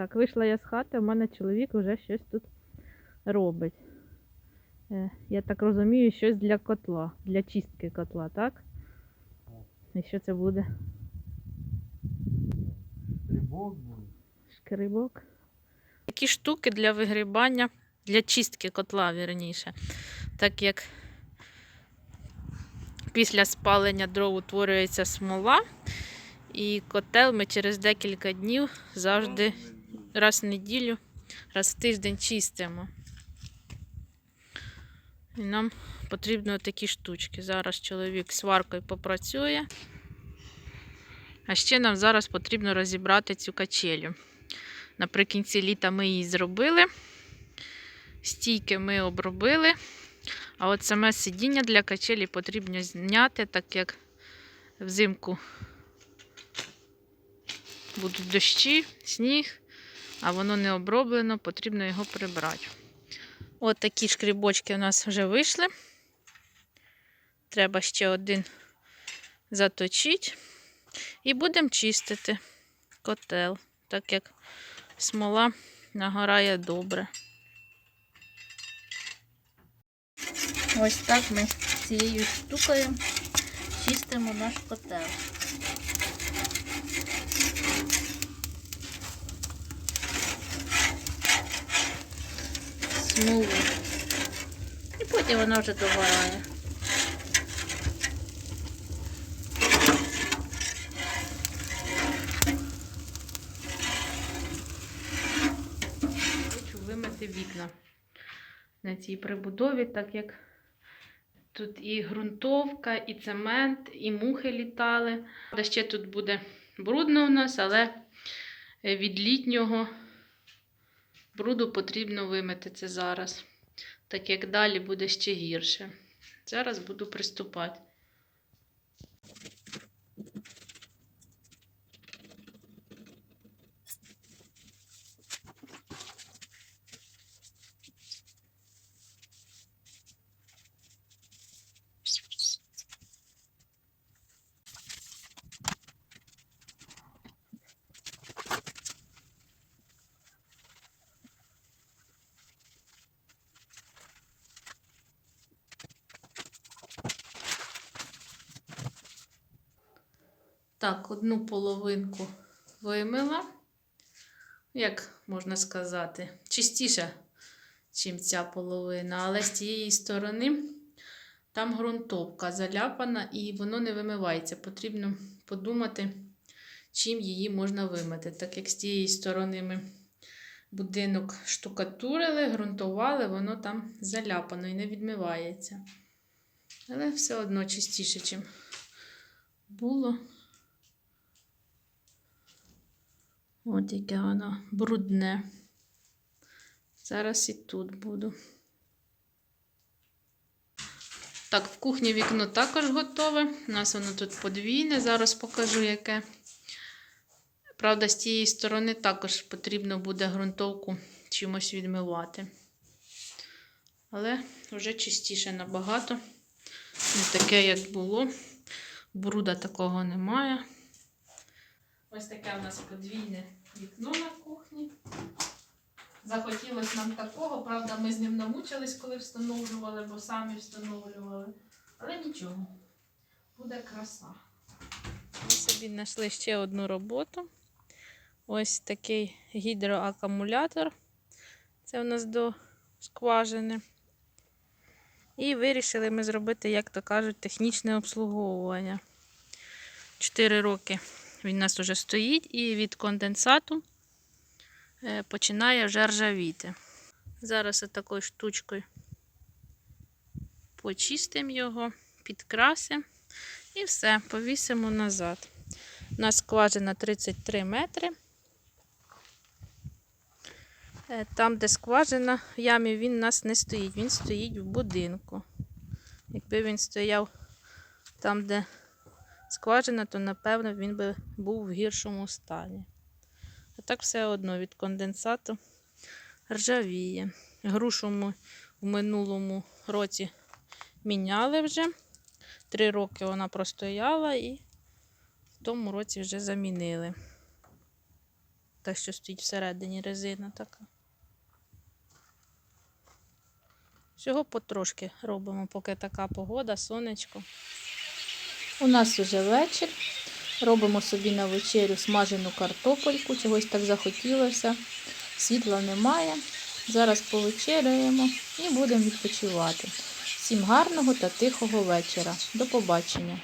Так, вийшла я з хати, у мене чоловік вже щось тут робить. Е, Я так розумію, щось для котла, для чистки котла, так? І що це буде? Грибок був. Шкрибок. Такі штуки для вигрібання, для чистки котла, вірніше. Так як після спалення дров утворюється смола, і котел ми через декілька днів завжди раз в неділю, раз в тиждень чистимо. І нам потрібно такі штучки. Зараз чоловік сваркою попрацює. А ще нам зараз потрібно розібрати цю качелю. Наприкінці літа ми її зробили. Стійки ми обробили. А от саме сидіння для качелі потрібно зняти, так як взимку будуть дощі, сніг, а воно не оброблено, потрібно його прибрати. От такі шкрібочки у нас вже вийшли. Треба ще один заточити. І будемо чистити котел, так як смола нагорає добре. Ось так ми цією штукою чистимо наш котел. Смолу. І потім вона вже догорає. Хочу вимити вікна на цій прибудові, так як тут і ґрунтовка, і цемент, і мухи літали. Та ще тут буде брудно у нас, але від літнього бруду потрібно вимити це зараз, так як далі буде ще гірше. Зараз буду приступати. Так, одну половинку вимила, як можна сказати, чистіше, ніж ця половина, але з тієї сторони там ґрунтовка заляпана і воно не вимивається. Потрібно подумати, чим її можна вимити. Так як з тієї сторони ми будинок штукатурили, ґрунтували, воно там заляпано і не відмивається. Але все одно чистіше, ніж було. От яке воно брудне. Зараз і тут буду. Так, в кухні вікно також готове. У нас воно тут подвійне, зараз покажу яке. Правда, з тієї сторони також потрібно буде ґрунтовку чимось відмивати. Але вже чистіше набагато. Не таке, як було. Бруда такого немає. Ось таке у нас подвійне вікно на кухні. Захотілося нам такого, правда, ми з ним намучились, коли встановлювали, бо самі встановлювали. Але нічого, буде краса. Ми собі знайшли ще одну роботу. Ось такий гідроакумулятор. Це у нас до скважини. І вирішили ми зробити, як то кажуть, технічне обслуговування. 4 роки він у нас вже стоїть і від конденсату е, починає вже ржавіти. Зараз такою штучкою почистимо його, підкрасимо і все, повісимо назад. У нас скважина 33 метри. Е, Там, де скважина в ямі, він у нас не стоїть, він стоїть в будинку. Якби він стояв там, де скважина, то напевно він би був в гіршому стані. А так все одно від конденсату ржавіє. Грушу ми в минулому році міняли вже. Три роки вона простояла і в тому році вже замінили. Та, що стоїть всередині резина така. Всього потрошки робимо, поки така погода, сонечко. У нас вже вечір. Робимо собі на вечерю смажену картопельку. Чогось так захотілося. Світла немає. Зараз повечеряємо і будемо відпочивати. Всім гарного та тихого вечора. До побачення.